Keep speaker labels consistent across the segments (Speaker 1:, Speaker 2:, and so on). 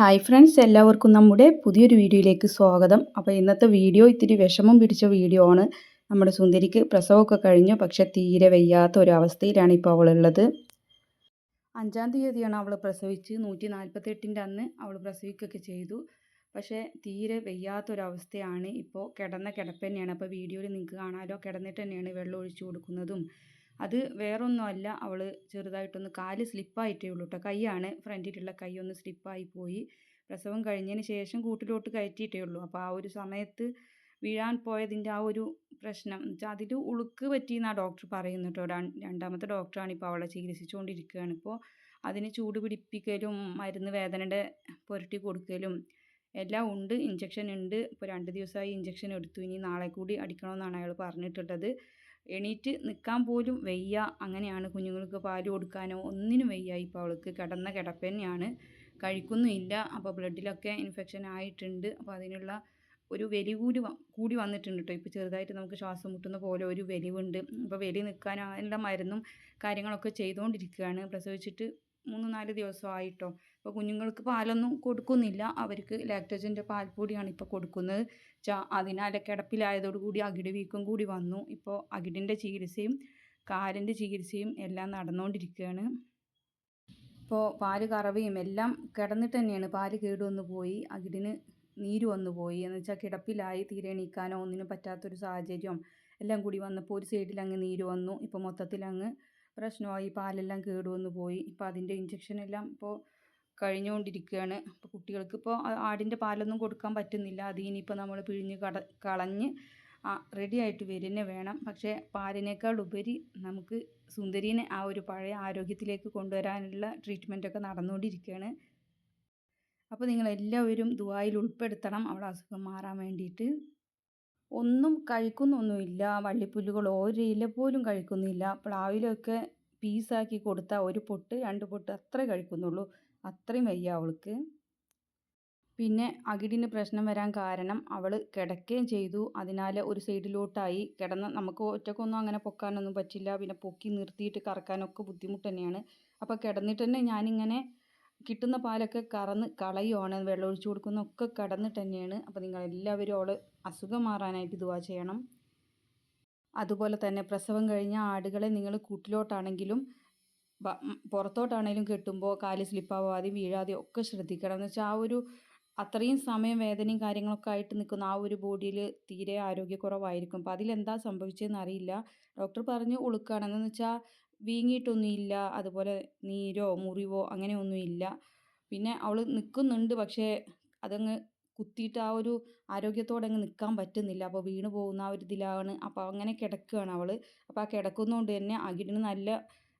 Speaker 1: Hi friends എല്ലാവർക്കും നമ്മുടെ പുതിയൊരു വീഡിയോയിലേക്ക് സ്വാഗതം. അപ്പോൾ ഇന്നത്തെ വീഡിയോ ഇത്തിരി വിഷമം പിടിച്ച വീഡിയോ ആണ്. നമ്മുടെ സുന്ദരിക്ക് പ്രസവമൊക്കെ കഴിഞ്ഞു. പക്ഷെ തീരെ വയ്യാത്ത ഒരു അവസ്ഥയിലാണ് ഇപ്പോൾ അവളുള്ളത്. അഞ്ചാം തീയതിയാണ് അവൾ പ്രസവിച്ച്. നൂറ്റി നാൽപ്പത്തെട്ടിന്റെ അന്ന് അവൾ പ്രസവിക്കുകയൊക്കെ ചെയ്തു. പക്ഷേ തീരെ വയ്യാത്തൊരവസ്ഥയാണ് ഇപ്പോൾ കിടന്ന കിടപ്പ് തന്നെയാണ്. അപ്പോൾ വീഡിയോയിൽ നിങ്ങൾക്ക് കാണാമല്ലോ കിടന്നിട്ട് തന്നെയാണ് വെള്ളം ഒഴിച്ചു കൊടുക്കുന്നതും. അത് വേറൊന്നുമല്ല. അവൾ ചെറുതായിട്ടൊന്ന് കാൽ സ്ലിപ്പായിട്ടേ ഉള്ളൂ കേട്ടോ കൈയാണ് ഫ്രണ്ടിലുള്ള കൈ ഒന്ന് സ്ലിപ്പായി പോയി. പ്രസവം കഴിഞ്ഞതിന് ശേഷം കൂട്ടിലോട്ട് കയറ്റിയിട്ടേ ഉള്ളൂ. അപ്പോൾ ആ ഒരു സമയത്ത് വീഴാൻ പോയതിന്റെ ആ ഒരു പ്രശ്നം. വെച്ചാൽ അതിൽ ഉളുക്ക് പറ്റിയെന്നാണ് ഡോക്ടർ പറയുന്നത് കേട്ടോ. രണ്ടാമത്തെ ഡോക്ടറാണ് ഇപ്പോൾ അവളെ ചികിത്സിച്ചുകൊണ്ടിരിക്കുകയാണ് ഇപ്പോൾ അതിന് ചൂട് പിടിപ്പിക്കലും മരുന്ന് വേദനയുടെ പുരട്ടി കൊടുക്കലും എല്ലാം ഉണ്ട്. ഇഞ്ചക്ഷൻ ഉണ്ട്. ഇപ്പോൾ രണ്ട് ദിവസമായി ഇഞ്ചക്ഷൻ എടുത്തു. ഇനി നാളെ കൂടി അടിക്കണമെന്നാണ് അയാൾ പറഞ്ഞിട്ടുള്ളത്. എണീറ്റ് നിൽക്കാൻ പോലും വയ്യ. അങ്ങനെയാണ് കുഞ്ഞുങ്ങൾക്ക് പാൽ കൊടുക്കാനോ ഒന്നിനും വയ്യ. ഇപ്പോൾ അവൾക്ക് കിടന്ന കിടപ്പ് തന്നെയാണ്. കഴിക്കുന്നുമില്ല അപ്പോൾ ബ്ലഡിലൊക്കെ ഇൻഫെക്ഷൻ ആയിട്ടുണ്ട്. അപ്പോൾ അതിനുള്ള ഒരു വലി കൂടി കൂടി വന്നിട്ടുണ്ട് കേട്ടോ. ഇപ്പോൾ ചെറുതായിട്ട് നമുക്ക് ശ്വാസം മുട്ടുന്ന പോലെ ഒരു വലിവുണ്ട്. അപ്പോൾ വലി നിൽക്കാനുള്ള മരുന്നും കാര്യങ്ങളൊക്കെ ചെയ്തുകൊണ്ടിരിക്കുകയാണ്. പ്രസവിച്ചിട്ട് മൂന്ന് നാല് ദിവസമായിട്ടോ. ഇപ്പോൾ കുഞ്ഞുങ്ങൾക്ക് പാലൊന്നും കൊടുക്കുന്നില്ല. അവർക്ക് ലാക്ടോജന്റെ പാൽപ്പൊടിയാണ് ഇപ്പോൾ കൊടുക്കുന്നത്. ചാ അതിനാൽ കിടപ്പിലായതോടുകൂടി അകിട് വീക്കം കൂടി വന്നു. ഇപ്പോൾ അകിടിന്റെ ചികിത്സയും കാലിന്റെ ചികിത്സയും എല്ലാം നടന്നുകൊണ്ടിരിക്കുകയാണ് ഇപ്പോൾ പാൽ കറവയും എല്ലാം കിടന്നിട്ട് തന്നെയാണ്. പാൽ കേടുവന്നു പോയി. അകിടിന് നീര് വന്നു പോയി. എന്ന് വെച്ചാൽ കിടപ്പിലായി. തീരെ എണീക്കാനോ ഒന്നിനും പറ്റാത്തൊരു സാഹചര്യം എല്ലാം കൂടി വന്നപ്പോൾ ഒരു സൈഡിൽ അങ്ങ് നീര് വന്നു. ഇപ്പോൾ മൊത്തത്തിൽ അങ്ങ് പ്രശ്നമായി പാലെല്ലാം കേടുവന്നു പോയി. ഇപ്പോൾ അതിന്റെ ഇഞ്ചക്ഷൻ എല്ലാം ഇപ്പോൾ കഴിഞ്ഞുകൊണ്ടിരിക്കുകയാണ് അപ്പോൾ കുട്ടികൾക്ക് ഇപ്പോൾ ആടിന്റെ പാലൊന്നും കൊടുക്കാൻ പറ്റുന്നില്ല. അത് ഇനിയിപ്പോൾ നമ്മൾ പിഴിഞ്ഞ് കട കളഞ്ഞ് റെഡി ആയിട്ട് വരുന്നേ വേണം. പക്ഷേ പാലിനേക്കാൾ ഉപരി നമുക്ക് സുന്ദരീനെ ആ ഒരു പഴയ ആരോഗ്യത്തിലേക്ക് കൊണ്ടുവരാനുള്ള ട്രീറ്റ്മെന്റൊക്കെ നടന്നുകൊണ്ടിരിക്കുകയാണ് അപ്പോൾ നിങ്ങളെല്ലാവരും ദുബായിൽ ഉൾപ്പെടുത്തണം. അവളെ അസുഖം മാറാൻ വേണ്ടിയിട്ട്. ഒന്നും കഴിക്കുന്നൊന്നുമില്ല. വള്ളിപ്പുല്ലുകൾ ഒരു ഇല പോലും കഴിക്കുന്നില്ല. പ്ലാവിലൊക്കെ പീസാക്കി കൊടുത്താൽ ഒരു പൊട്ട് രണ്ട് പൊട്ട് അത്രേ കഴിക്കുന്നുള്ളൂ. അത്രയും വയ്യ അവൾക്ക്. പിന്നെ അകിടിന് പ്രശ്നം വരാൻ കാരണം അവൾ കിടക്കുകയും ചെയ്തു. അതിനാൽ ഒരു സൈഡിലോട്ടായി കിടന്ന് നമുക്ക് ഒറ്റക്കൊന്നും അങ്ങനെ പൊക്കാനൊന്നും പറ്റില്ല. പിന്നെ പൊക്കി നിർത്തിയിട്ട് കറക്കാനൊക്കെ ബുദ്ധിമുട്ട് തന്നെയാണ്. അപ്പോൾ കിടന്നിട്ട് തന്നെ ഞാനിങ്ങനെ കിട്ടുന്ന പാലൊക്കെ കറന്ന് കളയുവാണ് വെള്ളം ഒഴിച്ചു കടന്നിട്ട് തന്നെയാണ് അപ്പോൾ നിങ്ങളെല്ലാവരും അവൾ അസുഖം മാറാനായിട്ട് ഇതുവാ ചെയ്യണം. അതുപോലെ തന്നെ പ്രസവം കഴിഞ്ഞ ആടുകളെ നിങ്ങൾ കൂട്ടിലോട്ടാണെങ്കിലും പുറത്തോട്ടാണെങ്കിലും കെട്ടുമ്പോൾ കാൽ സ്ലിപ്പാവാതെയും വീഴാതെയും ഒക്കെ ശ്രദ്ധിക്കണം. എന്ന് വെച്ചാൽ ആ ഒരു അത്രയും സമയം വേദനയും കാര്യങ്ങളൊക്കെ ആയിട്ട് നിൽക്കുന്ന ആ ഒരു ബോഡിയിൽ തീരെ ആരോഗ്യക്കുറവായിരിക്കും. അപ്പോൾ അതിലെന്താ സംഭവിച്ചതെന്ന് അറിയില്ല. ഡോക്ടർ പറഞ്ഞു ഉളുക്കാണെന്ന്. വെച്ചാൽ വീങ്ങിയിട്ടൊന്നുമില്ല. അതുപോലെ നീരോ മുറിവോ അങ്ങനെയൊന്നുമില്ല പിന്നെ അവൾ നിൽക്കുന്നുണ്ട്. പക്ഷേ അതങ്ങ് കുത്തിയിട്ട് ആ ഒരു ആരോഗ്യത്തോടെ അങ്ങ് നിൽക്കാൻ പറ്റുന്നില്ല. അപ്പോൾ വീണ് പോകുന്ന ആ ഒരു ഇതിലാണ്. അപ്പോൾ അങ്ങനെ കിടക്കുകയാണ് അവൾ അപ്പോൾ ആ കിടക്കുന്നതുകൊണ്ട് തന്നെ അകിടിന് നല്ല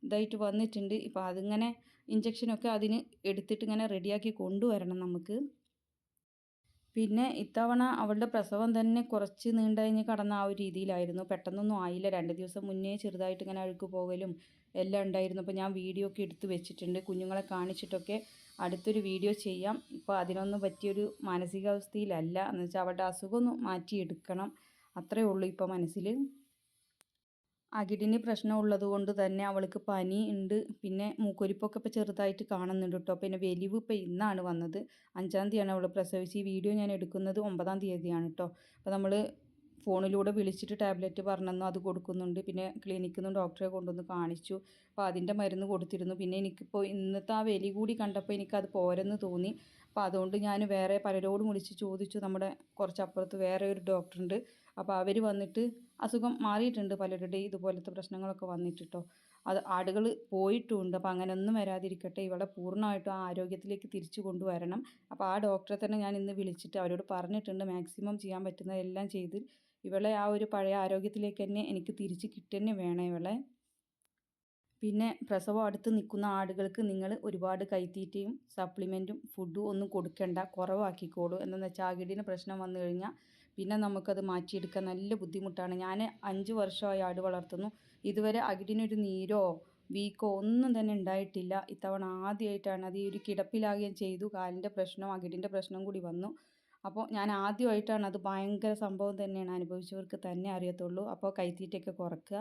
Speaker 1: ഇതായിട്ട് വന്നിട്ടുണ്ട്. ഇപ്പോൾ അതിങ്ങനെ ഇഞ്ചക്ഷനൊക്കെ അതിന് എടുത്തിട്ട് ഇങ്ങനെ റെഡിയാക്കി കൊണ്ടുവരണം നമുക്ക്. പിന്നെ ഇത്തവണ അവളുടെ പ്രസവം തന്നെ കുറച്ച് നീണ്ടു കഴിഞ്ഞ് കടന്ന ആ ഒരു രീതിയിലായിരുന്നു. പെട്ടെന്നൊന്നും ആയില്ല. രണ്ട് ദിവസം മുന്നേ ചെറുതായിട്ട് ഇങ്ങനെ അഴുക്ക് പോകലും എല്ലാം ഉണ്ടായിരുന്നു. അപ്പോൾ ഞാൻ വീഡിയോ ഒക്കെ എടുത്ത് വെച്ചിട്ടുണ്ട്. കുഞ്ഞുങ്ങളെ കാണിച്ചിട്ടൊക്കെ അടുത്തൊരു വീഡിയോ ചെയ്യാം. ഇപ്പോൾ അതിനൊന്നും പറ്റിയൊരു മാനസികാവസ്ഥയിലല്ല. എന്ന് വെച്ചാൽ അവളുടെ അസുഖം ഒന്ന് മാറ്റിയെടുക്കണം. അത്രയേ ഉള്ളൂ ഇപ്പോൾ മനസ്സിൽ അകിടിന് പ്രശ്നം ഉള്ളത് കൊണ്ട് തന്നെ അവൾക്ക് പനി ഉണ്ട്. പിന്നെ മൂക്കൊരിപ്പൊക്കെ ഇപ്പോൾ ചെറുതായിട്ട് കാണുന്നുണ്ട് കേട്ടോ പിന്നെ വലിവ് ഇപ്പോൾ ഇന്നാണ് വന്നത്. അഞ്ചാം തീയതിയാണ് അവൾ പ്രസവിച്ച് ഈ വീഡിയോ ഞാൻ എടുക്കുന്നത് ഒമ്പതാം തീയതിയാണ് കേട്ടോ അപ്പോൾ നമ്മൾ ഫോണിലൂടെ വിളിച്ചിട്ട് ടാബ്ലറ്റ് പറഞ്ഞെന്നു അത് കൊടുക്കുന്നുണ്ട്. പിന്നെ ക്ലിനിക്കിൽ നിന്ന് ഡോക്ടറെ കൊണ്ടുവന്ന് കാണിച്ചു. അപ്പോൾ അതിന്റെ മരുന്ന് കൊടുത്തിരുന്നു. പിന്നെ എനിക്കിപ്പോൾ ഇന്നത്തെ ആ വെലി കൂടി കണ്ടപ്പോൾ എനിക്കത് പോരെന്ന് തോന്നി. അപ്പോൾ അതുകൊണ്ട് ഞാൻ വേറെ പലരോടും വിളിച്ച് ചോദിച്ചു. നമ്മുടെ കുറച്ചപ്പുറത്ത് വേറെ ഒരു ഡോക്ടറുണ്ട് അപ്പോൾ അവർ വന്നിട്ട് അസുഖം മാറിയിട്ടുണ്ട് പലരുടെയും ഇതുപോലത്തെ പ്രശ്നങ്ങളൊക്കെ വന്നിട്ടോ അത് ആടുകൾ പോയിട്ടുമുണ്ട് അപ്പോൾ അങ്ങനെയൊന്നും വരാതിരിക്കട്ടെ. ഇവളെ പൂർണമായിട്ടും ആ ആരോഗ്യത്തിലേക്ക് തിരിച്ചു കൊണ്ടുവരണം. അപ്പോൾ ആ ഡോക്ടറെ തന്നെ ഞാൻ ഇന്ന് വിളിച്ചിട്ട് അവരോട് പറഞ്ഞിട്ടുണ്ട്. മാക്സിമം ചെയ്യാൻ പറ്റുന്നതെല്ലാം ചെയ്ത് ഇവളെ ആ ഒരു പഴയ ആരോഗ്യത്തിലേക്ക് തന്നെ എനിക്ക് തിരിച്ച് കിട്ടുതന്നെ വേണം ഇവളെ. പിന്നെ പ്രസവം അടുത്ത് നിൽക്കുന്ന ആടുകൾക്ക് നിങ്ങൾ ഒരുപാട് കൈത്തീറ്റയും സപ്ലിമെന്റും ഫുഡും ഒന്നും കൊടുക്കേണ്ട കുറവാക്കിക്കോളൂ എന്താണെന്ന് വെച്ചാൽ അകിടിന് പ്രശ്നം വന്നു കഴിഞ്ഞാൽ പിന്നെ നമുക്കത് മാറ്റിയെടുക്കാൻ നല്ല ബുദ്ധിമുട്ടാണ്. ഞാൻ അഞ്ച് വർഷമായി ആട് വളർത്തുന്നു. ഇതുവരെ അകിടിനൊരു നീരോ വീക്കോ ഒന്നും തന്നെ ഉണ്ടായിട്ടില്ല. ഇത്തവണ ആദ്യമായിട്ടാണ് അത് ഈ ഒരു കിടപ്പിലാകുകയും ചെയ്തു. കാലിന്റെ പ്രശ്നം അകിടിന്റെ പ്രശ്നം കൂടി വന്നു. അപ്പോൾ ഞാൻ ആദ്യമായിട്ടാണ് അത് ഭയങ്കര സംഭവം തന്നെയാണ് അനുഭവിച്ചവർക്ക് തന്നെ അറിയത്തുള്ളൂ. അപ്പോൾ കൈത്തീറ്റയൊക്കെ കുറക്കുക.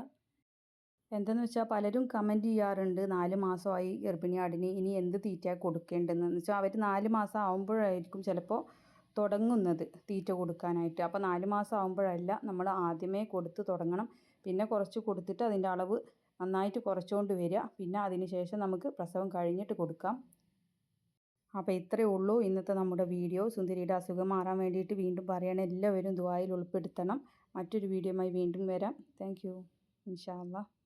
Speaker 1: എന്തെന്ന് വെച്ചാൽ പലരും കമന്റ് ചെയ്യാറുണ്ട് നാല് മാസമായി ഗർഭിണി ആടിന് ഇനി എന്ത് തീറ്റ കൊടുക്കേണ്ടതെന്ന്? വെച്ചാൽ അവർ നാല് മാസം ആകുമ്പോഴായിരിക്കും ചിലപ്പോൾ തുടങ്ങുന്നത് തീറ്റ കൊടുക്കാനായിട്ട്. അപ്പോൾ നാല് മാസം ആകുമ്പോഴല്ല നമ്മൾ ആദ്യമേ കൊടുത്ത് തുടങ്ങണം. പിന്നെ കുറച്ച് കൊടുത്തിട്ട് അതിന്റെ അളവ് നന്നായിട്ട് കുറച്ചുകൊണ്ട് വരിക. പിന്നെ അതിന് ശേഷം നമുക്ക് പ്രസവം കഴിഞ്ഞിട്ട് കൊടുക്കാം. അപ്പോൾ ഇത്രയേ ഉള്ളൂ ഇന്നത്തെ നമ്മുടെ വീഡിയോ. സുന്ദരിയുടെ അസുഖം മാറാൻ വേണ്ടിയിട്ട് വീണ്ടും പറയണം. എല്ലാവരും ദുബായിൽ ഉൾപ്പെടുത്തണം. മറ്റൊരു വീഡിയോയുമായി വീണ്ടും വരാം. Thank you. ഇൻഷാ അള്ളാഹ്